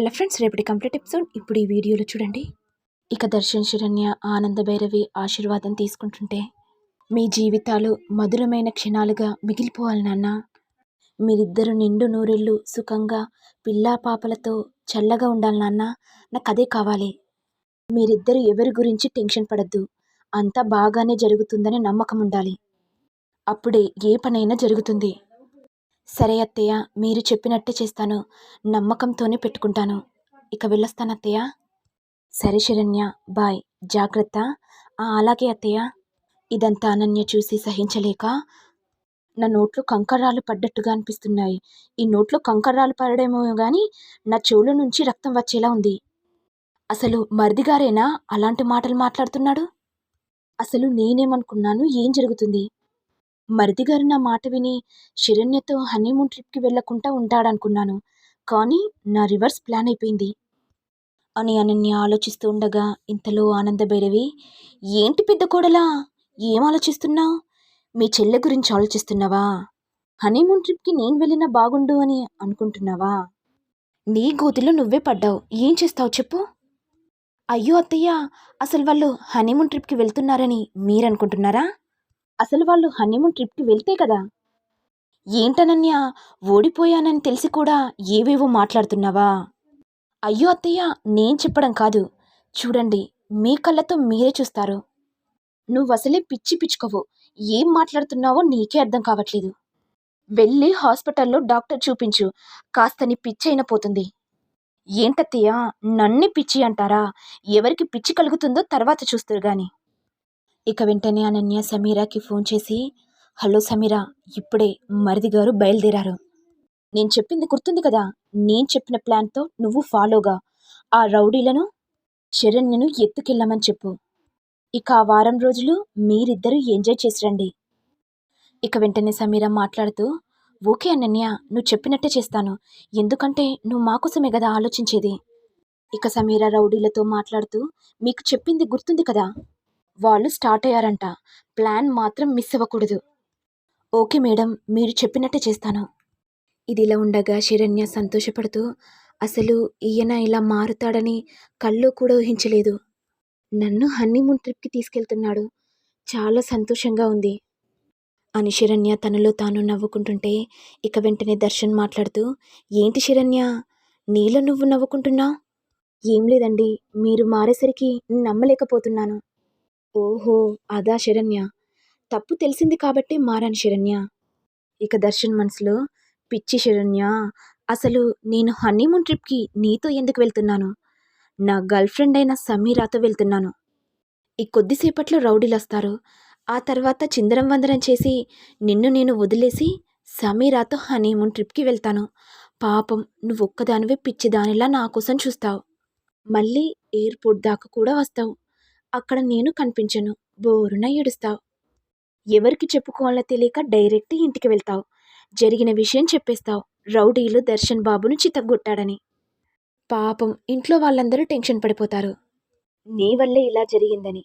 Hello friends రేపటి complete episode. ఇప్పుడు ఈ వీడియోలో చూడండి. ఇక దర్శన్ శరణ్య ఆనంద భైరవి ఆశీర్వాదం తీసుకుంటుంటే మీ జీవితాలు మధురమైన క్షణాలుగా మిగిలిపోవాలి నాన్న. మీరిద్దరు నిండు నూరెళ్ళు సుఖంగా పిల్లా పాపలతో చల్లగా ఉండాలి నాన్న. నాకు అదే కావాలి. మీరిద్దరు ఎవరి గురించి టెన్షన్ పడద్దు. అంతా బాగానే జరుగుతుందని నమ్మకం ఉండాలి. అప్పుడే ఏ పనైనా జరుగుతుంది. సరే అత్తయ్య మీరు చెప్పినట్టే చేస్తాను. నమ్మకంతోనే పెట్టుకుంటాను. ఇక వెళ్ళొస్తాను అత్తయ్య. సరే శరణ్య బాయ్. జాగ్రత్త. "ఆ, అలాగే అత్తయ్య. ఇదంతా అనన్య చూసి సహించలేక నా నోట్లో కంకర్రాలు పడ్డట్టుగా అనిపిస్తున్నాయి. ఈ నోట్లో కంకర్రాలు పడడేమో కానీ నా చెవుల నుంచి రక్తం వచ్చేలా ఉంది. అసలు మరిదిగారేనా అలాంటి మాటలు మాట్లాడుతున్నాడు? అసలు నేనేమనుకున్నాను ఏం జరుగుతుంది? మరిది గారు నా మాట విని శరణ్యతో హనీమూన్ ట్రిప్కి వెళ్ళకుండా ఉంటాడనుకున్నాను. కానీ నా రివర్స్ ప్లాన్ అయిపోయింది. అని అనన్య ఆలోచిస్తూ ఉండగా ఇంతలో ఆనంద భైరవి ఏంటి పెద్ద కోడలా? ఏం ఆలోచిస్తున్నావు మీ చెల్లె గురించి ఆలోచిస్తున్నావా? హనీమూన్ ట్రిప్కి నేను వెళ్ళినా బాగుండు అని అనుకుంటున్నావా? నీ గోతిలో నువ్వే పడ్డావు. ఏం చేస్తావు చెప్పు. అయ్యో అత్తయ్య అసలు వాళ్ళు హనీమూన్ ట్రిప్కి వెళ్తున్నారని మీరనుకుంటున్నారా? అసలు వాళ్ళు హనీమూన్ ట్రిప్కి వెళ్తే కదా? ఏంటనన్య ఓడిపోయానని తెలిసి కూడా ఏవేవో మాట్లాడుతున్నావా? అయ్యో అత్తయ్య నేను చెప్పడం కాదు. చూడండి మీ కళ్ళతో మీరే చూస్తారు. నువ్వు అసలే పిచ్చి పిచ్చుకోవు. ఏం మాట్లాడుతున్నావో నీకే అర్థం కావట్లేదు. వెళ్ళి హాస్పిటల్లో డాక్టర్ చూపించు. కాస్త నీ పిచ్చి అయిన పోతుంది. ఏంటత్తయ్య నన్ని పిచ్చి అంటారా? ఎవరికి పిచ్చి కలుగుతుందో తర్వాత చూస్తారు గాని. ఇక వెంటనే అనన్య సమీరాకి ఫోన్ చేసి హలో సమీరా ఇప్పుడే మరిది గారు బయలుదేరారు. నేను చెప్పింది గుర్తుంది కదా నేను చెప్పిన ప్లాన్తో నువ్వు ఫాలోగా ఆ రౌడీలను శరణ్యను ఎత్తుకెళ్ళమని చెప్పు. ఇక ఆ వారం రోజులు మీరిద్దరూ ఎంజాయ్ చేసి రండి ఇక వెంటనే సమీర మాట్లాడుతూ ఓకే అనన్య నువ్వు చెప్పినట్టే చేస్తాను. ఎందుకంటే నువ్వు మాకోసమే కదా ఆలోచించేది. ఇక సమీర రౌడీలతో మాట్లాడుతూ మీకు చెప్పింది గుర్తుంది కదా. వాళ్ళు స్టార్ట్ అయ్యారంట. ప్లాన్ మాత్రం మిస్ అవ్వకూడదు. ఓకే మేడం మీరు చెప్పినట్టే చేస్తాను. ఇది ఇలా ఉండగా శరణ్య సంతోషపడుతూ అసలు ఈయన ఇలా మారుతాడని కళ్ళు కూడా ఊహించలేదు. నన్ను హన్నీమూన్ ట్రిప్కి తీసుకెళ్తున్నాడు. చాలా సంతోషంగా ఉంది. అని శరణ్య తనలో తాను నవ్వుకుంటుంటే ఇక వెంటనే దర్శన్ మాట్లాడుతూ ఏంటి శరణ్య? నీలో నువ్వు నవ్వుకుంటున్నావు? ఏం లేదండి. మీరు మారేసరికి నమ్మలేకపోతున్నాను. ఓహో అదా శరణ్య. తప్పు తెలిసింది కాబట్టి మారాను శరణ్య. ఇక దర్శన్ మనసులో పిచ్చి శరణ్య అసలు నేను హనీమూన్ ట్రిప్కి నీతో ఎందుకు వెళ్తున్నాను? నా గర్ల్ ఫ్రెండ్ అయిన సమీరాతో వెళ్తున్నాను. ఈ కొద్దిసేపట్లో రౌడీలు వస్తారు. ఆ తర్వాత చిందరం వందరం చేసి నిన్ను నేను వదిలేసి సమీరాతో హనీమూన్ ట్రిప్కి వెళ్తాను. పాపం నువ్వు ఒక్కదానివే పిచ్చిదానిలా నా కోసం చూస్తావు. మళ్ళీ ఎయిర్పోర్ట్ దాకా కూడా వస్తావు. అక్కడ నేను కనిపించను. బోరున ఏడుస్తావు. ఎవరికి చెప్పుకోవాలో తెలియక డైరెక్ట్ ఇంటికి వెళ్తావు. జరిగిన విషయం చెప్పేస్తావు. రౌడీలు దర్శన్ బాబును చితగ్గొట్టాడని పాపం ఇంట్లో వాళ్ళందరూ టెన్షన్ పడిపోతారు. నీ వల్లే ఇలా జరిగిందని.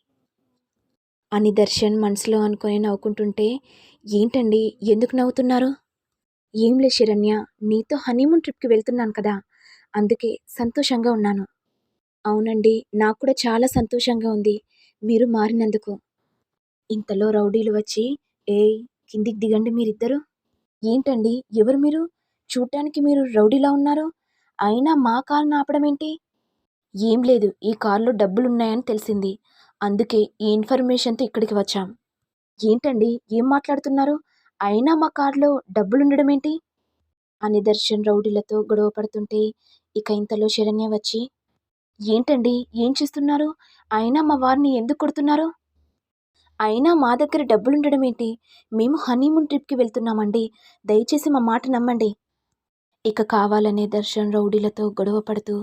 అని దర్శన్ మనసులో అనుకొని నవ్వుకుంటుంటే ఏంటండి ఎందుకు నవ్వుతున్నారు? ఏం లే శరణ్య నీతో హనీమూన్ ట్రిప్కి వెళ్తున్నాను కదా. అందుకే సంతోషంగా ఉన్నాను. అవునండి. నాకు కూడా చాలా సంతోషంగా ఉంది. మీరు మారినందుకు. ఇంతలో రౌడీలు వచ్చి ఏయ్ కిందికి దిగండి మీరిద్దరు. ఏంటండి? ఎవరు మీరు? చూడటానికి మీరు రౌడీలా ఉన్నారు? అయినా మా కారును ఆపడం ఏంటి ఏం లేదు. ఈ కారులో డబ్బులున్నాయని తెలిసింది. అందుకే ఈ ఇన్ఫర్మేషన్తో ఇక్కడికి వచ్చాం. ఏంటండి? ఏం మాట్లాడుతున్నారు? అయినా మా కారులో డబ్బులుండడం ఏంటి అని దర్శన్ రౌడీలతో గొడవ పడుతుంటే ఇక ఇంతలో శరణ్య వచ్చి ఏంటండి? ఏం చేస్తున్నారు? అయినా మా వారిని ఎందుకు కొడుతున్నారు? అయినా మా దగ్గర డబ్బులుండడం ఏంటి? మేము హనీమూన్ ట్రిప్కి వెళ్తున్నామండి. దయచేసి మా మాట నమ్మండి. ఇక కావాలనే దర్శన్ రౌడీలతో గొడవ పడుతూ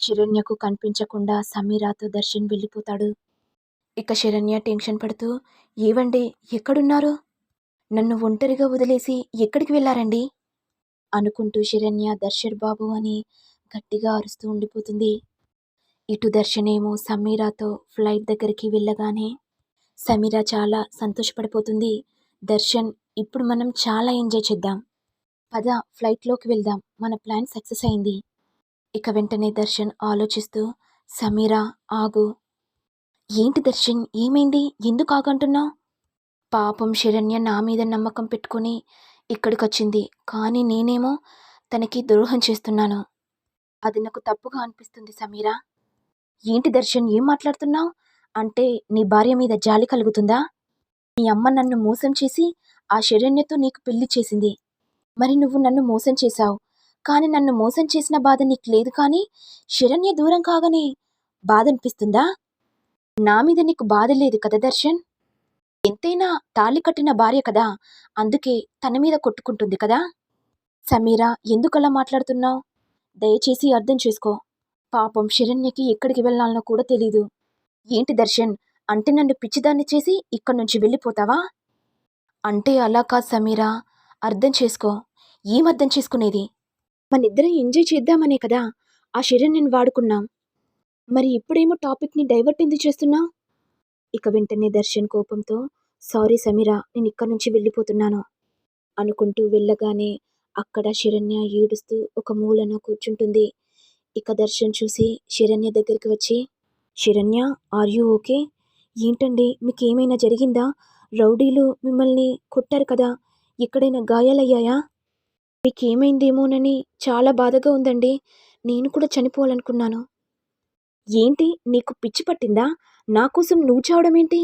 శరణ్యకు కనిపించకుండా సమీరాతో దర్శన్ వెళ్ళిపోతాడు. ఇక శరణ్య టెన్షన్ పడుతూ ఏవండి? ఎక్కడున్నారు? నన్ను ఒంటరిగా వదిలేసి ఎక్కడికి వెళ్ళారండి అనుకుంటూ శరణ్య దర్శన్ బాబు అని గట్టిగా అరుస్తూ ఉండిపోతుంది. ఇటు దర్శనేమో సమీరాతో ఫ్లైట్ దగ్గరికి వెళ్ళగానే సమీర చాలా సంతోషపడిపోతుంది. దర్శన్ ఇప్పుడు మనం చాలా ఎంజాయ్ చేద్దాం. పద ఫ్లైట్లోకి వెళ్దాం. మన ప్లాన్ సక్సెస్ అయింది. ఇక వెంటనే దర్శన్ ఆలోచిస్తూ సమీరా ఆగు. ఏంటి దర్శన్ ఏమైంది? ఎందుకు ఆగంటున్నావు పాపం శరణ్య నా మీద నమ్మకం పెట్టుకుని ఇక్కడికొచ్చింది. కానీ నేనేమో తనకి ద్రోహం చేస్తున్నాను. అది నాకు తప్పుగా అనిపిస్తుంది సమీరా. ఏంటి దర్శన్ ఏం మాట్లాడుతున్నావు? అంటే నీ భార్య మీద జాలి కలుగుతుందా? నీ అమ్మ నన్ను మోసం చేసి ఆ శరణ్యతో నీకు పెళ్ళి చేసింది. మరి నువ్వు నన్ను మోసం చేశావు. కానీ నన్ను మోసం చేసిన బాధ నీకు లేదు కానీ శరణ్య దూరం కాగానే బాధ అనిపిస్తుందా? నా మీద నీకు బాధ లేదు కదా దర్శన్? ఎంతైనా తాళి కట్టిన భార్య కదా అందుకే తన మీద కొట్టుకుంటుంది కదా? సమీరా ఎందుకలా మాట్లాడుతున్నావు? దయచేసి అర్థం చేసుకో. పాపం శరణ్యకి ఎక్కడికి వెళ్ళాలనో కూడా తెలీదు. ఏంటి దర్శన్? అంటే నన్ను పిచ్చిదాన్ని చేసి ఇక్కడి నుంచి వెళ్ళిపోతావా? అంటే అలా కాదు సమీరా. అర్థం చేసుకో. ఏం అర్థం చేసుకునేది? మనిద్దరం ఎంజాయ్ చేద్దామనే కదా. ఆ శరణ్యని వాడుకున్నాం. మరి ఇప్పుడేమో టాపిక్ని డైవర్ట్ ఎందుకు చేస్తున్నావు? ఇక వెంటనే దర్శన్ కోపంతో సారీ సమీరా నేను ఇక్కడి నుంచి వెళ్ళిపోతున్నాను అనుకుంటూ వెళ్ళగానే అక్కడ శరణ్య ఏడుస్తూ ఒక మూలన కూర్చుంటుంది. ఇక దర్శన్ చూసి శరణ్య దగ్గరికి వచ్చి శరణ్య ఆర్ యూ ఓకే ఏంటండి మీకు ఏమైనా జరిగిందా? రౌడీలు మిమ్మల్ని కొట్టారు కదా ఎక్కడైనా గాయాలయ్యాయా? మీకేమైందేమోనని చాలా బాధగా ఉందండి నేను కూడా చనిపోవాలనుకున్నాను. ఏంటి నీకు పిచ్చి పట్టిందా? నా కోసం నువ్వు చావడం ఏంటి?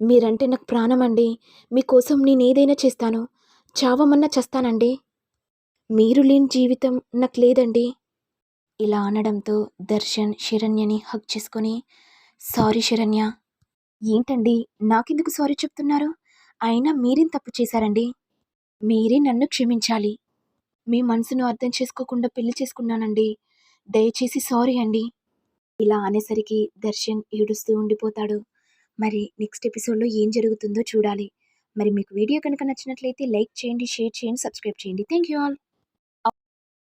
మీరంటే నాకు ప్రాణం అండి మీకోసం నేను ఏదైనా చేస్తాను చావమన్నా చేస్తానండి. మీరు లేని జీవితం నాకు లేదండి ఇలా అనడంతో దర్శన్ శరణ్యని హక్ చేసుకొని సారీ శరణ్య. ఏంటండి? నాకెందుకు సారీ చెప్తున్నారు? అయినా మీరేం తప్పు చేశారండి? మీరే నన్ను క్షమించాలి. మీ మనసును అర్థం చేసుకోకుండా పెళ్ళి చేసుకున్నానండి. దయచేసి సారీ అండి. ఇలా అనేసరికి దర్శన్ ఏడుస్తూ ఉండిపోతాడు. మరి నెక్స్ట్ ఎపిసోడ్లో ఏం జరుగుతుందో చూడాలి. మరి మీకు వీడియో కనుక నచ్చినట్లయితే లైక్ చేయండి షేర్ చేయండి సబ్స్క్రైబ్ చేయండి. Thank you all.